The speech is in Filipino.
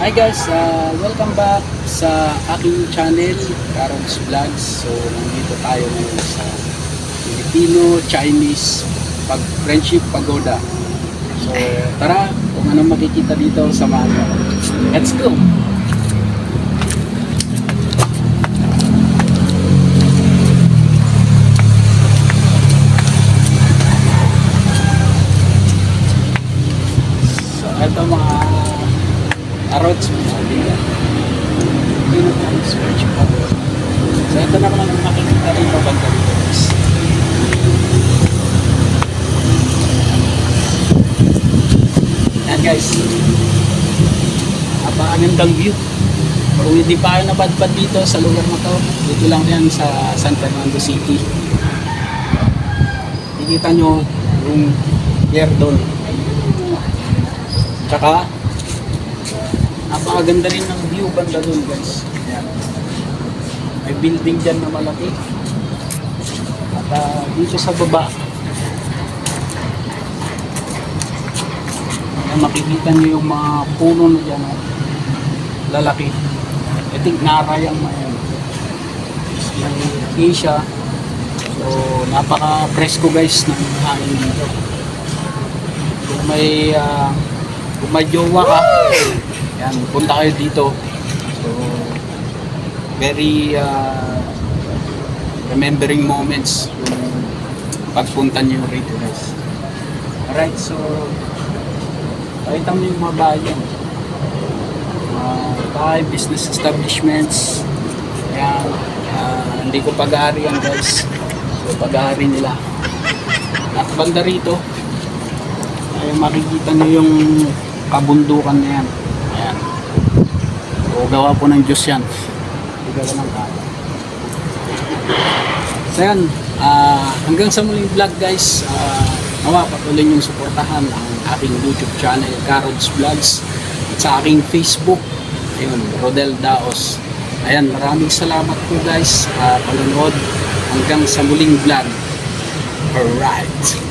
Hi guys, uh, welcome back sa aking channel, Karon's Vlogs. So, nandito tayo ngayon sa Filipino-Chinese pag Friendship Pagoda. So, tara, kung ano makikita dito, samahan mo. Let's go! So, ito mga mo sa liga. Yun ang search ko. So, ito naman ang makikita rin dito guys. Yan guys. Napakagandang view. Kung hindi pa kayo napadpad dito sa lugar na to, dito lang yan sa San Fernando City. Nakikita nyo yung pier doon. Tsaka, napakaganda rin ng view banda doon guys. Ayan. May building dyan na malaki. At ah, dito sa baba, ayan, makikita nyo yung mga puno na dyan. oh. Lalaki. I think narayang na yan. May Asia. So, napaka-presko guys ng hangin dito. Kung may ah, kung may jowa ka, yan, punta kayo dito. So, very uh, remembering moments yung pagpunta niyo rito guys. Alright, so pakita mo yung mga bahay yan. Uh, bahay, business establishments. Yan, ah, hindi ko pag-aari yan guys. So, pag-aari nila. At banda rito, ay makikita niyo yung kabundukan na yan. So, gawa po ng Diyos yan. Gawa ng tao. So yan, ah, hanggang sa muling vlog guys, uh, nawa patuloy niyong suportahan ang aking YouTube channel, Karods Vlogs, at sa aking Facebook, ayun, Rodel Daos. Ayan, maraming salamat po guys, uh, panonood hanggang sa muling vlog. Alright.